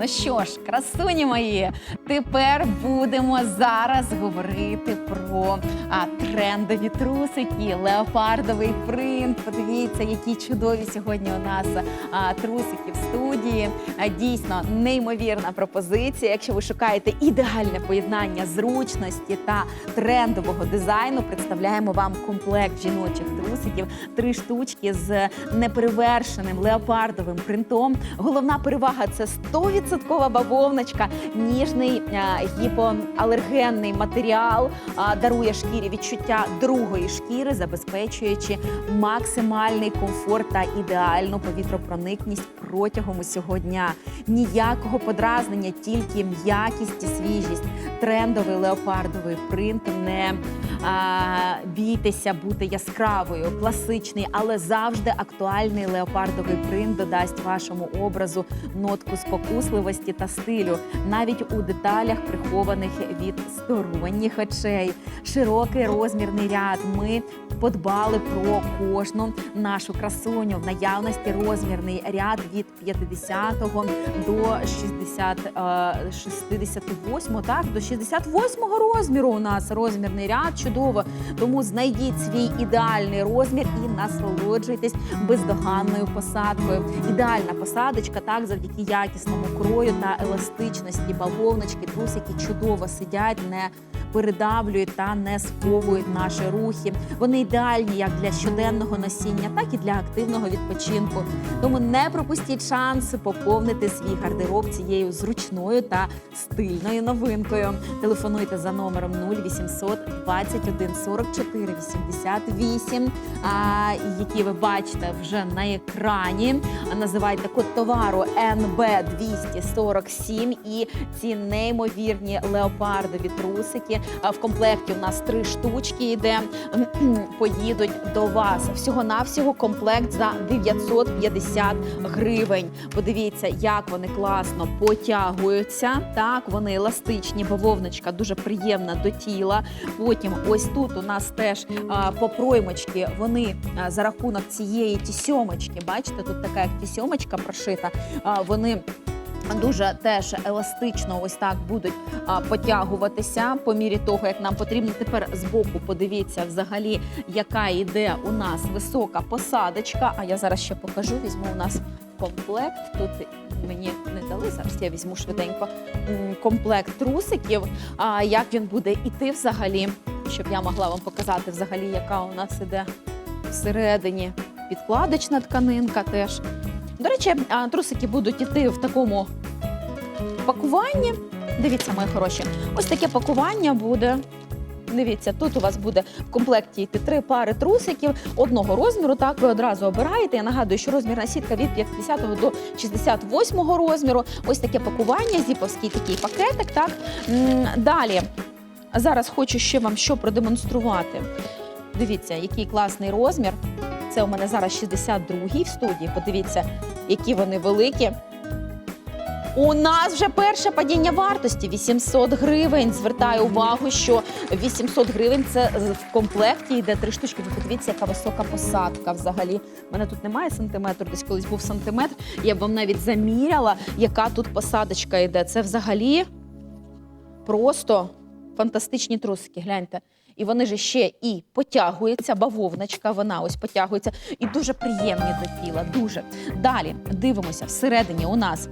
Ну що ж, красуні мої, тепер будемо зараз говорити про а, трендові трусики, леопардовий принт. Подивіться, які чудові сьогодні у нас а, трусики в студії. А, дійсно неймовірна пропозиція. Якщо ви шукаєте ідеальне поєднання зручності та трендового дизайну, представляємо вам комплект жіночих трусиків, три штучки з неперевершеним леопардовим принтом. Головна перевага це 100% бавовночка, ніжний гіпоалергенний матеріал дарує шкірі відчуття другої шкіри, забезпечуючи максимальний комфорт та ідеальну повітропроникність протягом усього дня. Ніякого подразнення, тільки м'якість і свіжість. Трендовий леопардовий принт не а, бійтеся бути яскравою, класичний, але завжди актуальний леопардовий принт додасть вашому образу нотку спокусливості та стилю, навіть у деталях, прихованих від сторонніх очей. Широкий розмірний ряд. Ми подбали про кожну нашу красуню. В наявності розмірний ряд від 50 до 60, е, 68, так, до 68 розміру у нас розмірний ряд. Чудово. Тому знайдіть свій ідеальний розмір і насолоджуйтесь бездоганною посадкою. Ідеальна посадочка, так, завдяки якісному крою та еластичності. Бавовночки, трусики чудово сидять, не передавлюють та не сковують наші рухи. Вони ідеальні як для щоденного носіння, так і для активного відпочинку. Тому не пропустіть шанс поповнити свій гардероб цією зручною та стильною новинкою. Телефонуйте за номером 0800 21 44 88, а, які ви бачите вже на екрані. Називайте код товару НБ 247 і ці неймовірні леопардові трусики. В комплекті у нас три штучки йде. Поїдуть до вас. Всього навсього комплект за 950 гривень. Подивіться, як вони класно потягуються. Так, вони еластичні, бавовночка дуже приємна до тіла. Потім ось тут у нас теж по проймочки вони за рахунок цієї тісьомочки, бачите, тут така як тісьомочка прошита. Вони Дуже теж еластично ось так будуть а, потягуватися по мірі того, як нам потрібно. Тепер збоку подивіться взагалі, яка йде у нас висока посадочка. А я зараз ще покажу. Візьму у нас комплект. Тут мені не дали зараз. Я візьму швиденько комплект трусиків. А як він буде іти взагалі, щоб я могла вам показати взагалі, яка у нас іде всередині підкладочна тканинка теж. До речі, трусики будуть іти в такому пакуванні. Дивіться, мої хороші, ось таке пакування буде. Дивіться, тут у вас буде в комплекті йти три пари трусиків одного розміру. Так, ви одразу обираєте. Я нагадую, що розмірна сітка від 50 до 68 розміру. Ось таке пакування, зіповський такий пакетик. Так далі. Зараз хочу ще вам що продемонструвати. Дивіться, який класний розмір. Це у мене зараз 62-й в студії. Подивіться, які вони великі. У нас вже перше падіння вартості 800 гривень. Звертаю увагу, що 800 гривень це в комплекті йде три штучки. Ви подивіться, яка висока посадка взагалі. У мене тут немає сантиметру, десь колись був сантиметр. Я б вам навіть заміряла, яка тут посадочка йде. Це взагалі просто фантастичні трусики. Гляньте. І вони ж ще і потягуються, бавовночка, вона ось потягується, і дуже приємні до тіла. Дуже далі дивимося всередині. У нас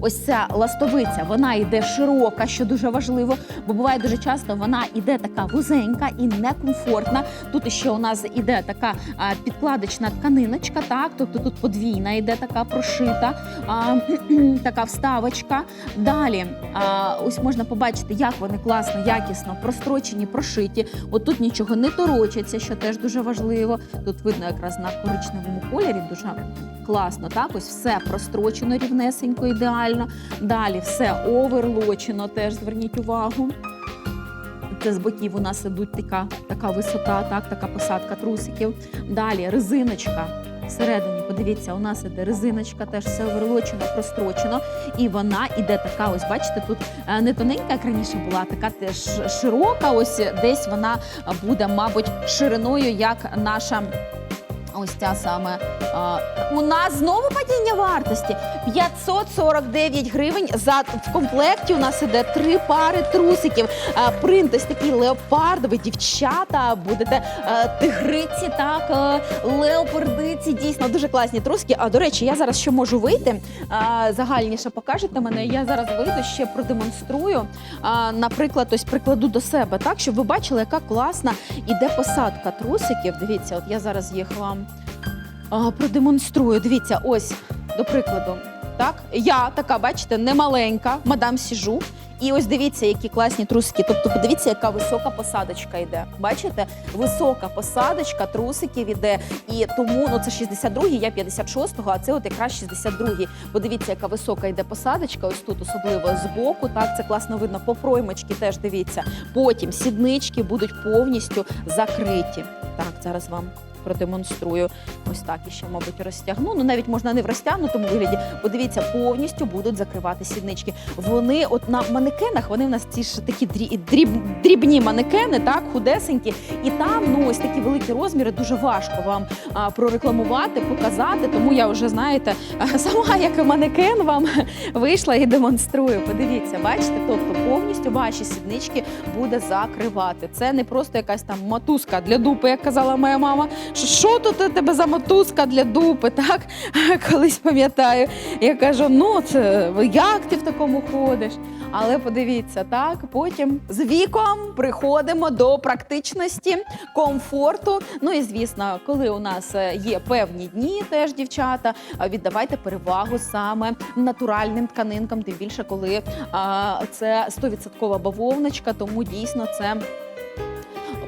ось ця ластовиця, вона йде широка, що дуже важливо, бо буває дуже часто вона йде така вузенька і некомфортна. Тут ще у нас іде така а, підкладочна тканиночка, так, тобто тут подвійна йде така прошита, така вставочка. Далі а, ось можна побачити, як вони класно, якісно прострочені, прошиті. От тут нічого не торочиться, що теж дуже важливо. Тут видно якраз на коричневому кольорі дуже класно. Так, ось все прострочено рівнесенько, ідеально. Далі все оверлочено, теж зверніть увагу. Це з боків у нас ідуть така, така висота, так, така посадка трусиків. Далі резиночка. Всередині, подивіться, у нас іде резиночка, теж все оверлочено, прострочено. І вона іде така, ось бачите, тут е, не тоненька, як раніше була, така теж широка. Ось десь вона буде, мабуть, шириною, як наша Ось ця саме. А, у нас знову падіння вартості. 549 гривень. За в комплекті у нас іде три пари трусиків. А, принт ось такий леопардовий. Дівчата будете а, тигриці, так а, леопардиці. Дійсно дуже класні трусики. А до речі, я зараз ще можу вийти. А, загальніше покажете мене. Я зараз вийду ще продемонструю. А, наприклад, ось прикладу до себе, так щоб ви бачили, яка класна іде посадка трусиків. Дивіться, от я зараз їх вам а, продемонструю. Дивіться, ось до прикладу. Так, я така, бачите, не маленька, мадам сіжу. І ось дивіться, які класні трусики. Тобто, подивіться, яка висока посадочка йде. Бачите? Висока посадочка трусиків іде. І тому ну це 62-й, я 56-го, а це от якраз 62-й. Подивіться, яка висока йде посадочка. Ось тут особливо збоку. Так, це класно видно. По проймочки теж дивіться. Потім сіднички будуть повністю закриті. Так, зараз вам продемонструю. Ось так і ще, мабуть, розтягну. Ну навіть можна не в розтягнутому вигляді. Подивіться, повністю будуть закривати сіднички. Вони, от на манекенах, вони в нас ці ж такі дрі- дріб, дрібні манекени, так, худесенькі. І там ну ось такі великі розміри дуже важко вам а, прорекламувати, показати. Тому я вже знаєте, сама як манекен вам вийшла і демонструю. Подивіться, бачите, тобто повністю ваші сіднички буде закривати. Це не просто якась там мотузка для дупи, як казала моя мама. Що, тут у тебе за мотузка для дупи? Так колись пам'ятаю. Я кажу: ну це як ти в такому ходиш? Але подивіться, так потім з віком приходимо до практичності, комфорту. Ну і звісно, коли у нас е, є певні дні, теж дівчата, віддавайте перевагу саме натуральним тканинкам, тим більше, коли а, це 100% бавовночка, тому дійсно це.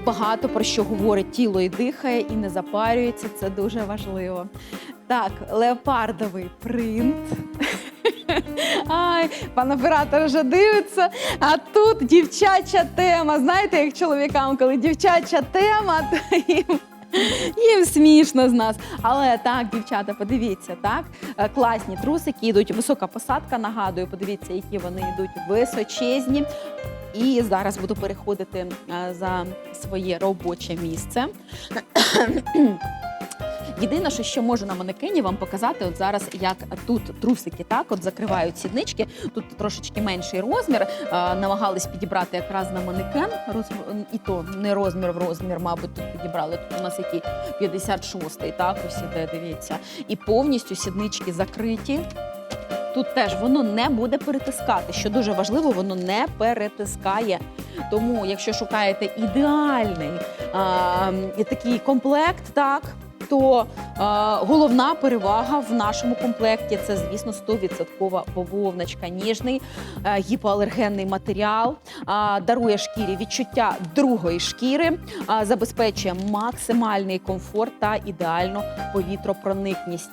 Багато про що говорить тіло і дихає, і не запарюється. Це дуже важливо. Так, леопардовий принт. Ай, пан оператор вже дивиться. А тут дівчача тема. Знаєте, як чоловікам, коли дівчача тема, то їм. Їм смішно з нас. Але так, дівчата, подивіться, так е, класні трусики йдуть. Висока посадка. Нагадую, подивіться, які вони йдуть височезні. І зараз буду переходити е, за своє робоче місце. Єдине, що ще можу на манекені вам показати, от зараз як тут трусики так от закривають сіднички. Тут трошечки менший розмір. Е, намагались підібрати якраз на манекен. Роз- і то не розмір в розмір, мабуть, тут підібрали. Тут у нас який 56-й, так ось іде, дивіться. І повністю сіднички закриті. Тут теж воно не буде перетискати. Що дуже важливо, воно не перетискає. Тому, якщо шукаєте ідеальний а, такий комплект, так. То а, головна перевага в нашому комплекті це, звісно, 100% бавовночка, ніжний а, гіпоалергенний матеріал, а, дарує шкірі відчуття другої шкіри, а, забезпечує максимальний комфорт та ідеальну повітропроникність.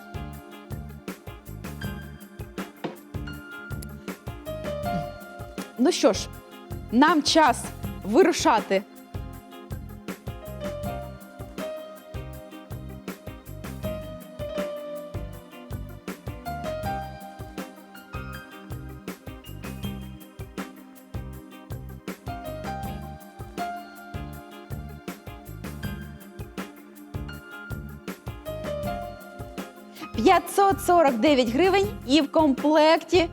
Ну що ж, нам час вирушати. «549 гривень і в комплекті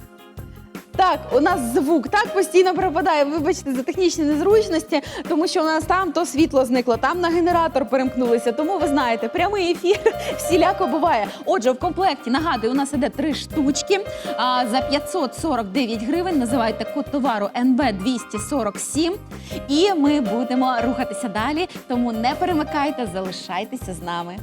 так, у нас звук так постійно пропадає. Вибачте за технічні незручності, тому що у нас там то світло зникло, там на генератор перемкнулися. Тому ви знаєте, прямий ефір всіляко буває. Отже, в комплекті нагадую, у нас іде три штучки. А за 549 гривень називайте код товару НБ 247 І ми будемо рухатися далі. Тому не перемикайте, залишайтеся з нами.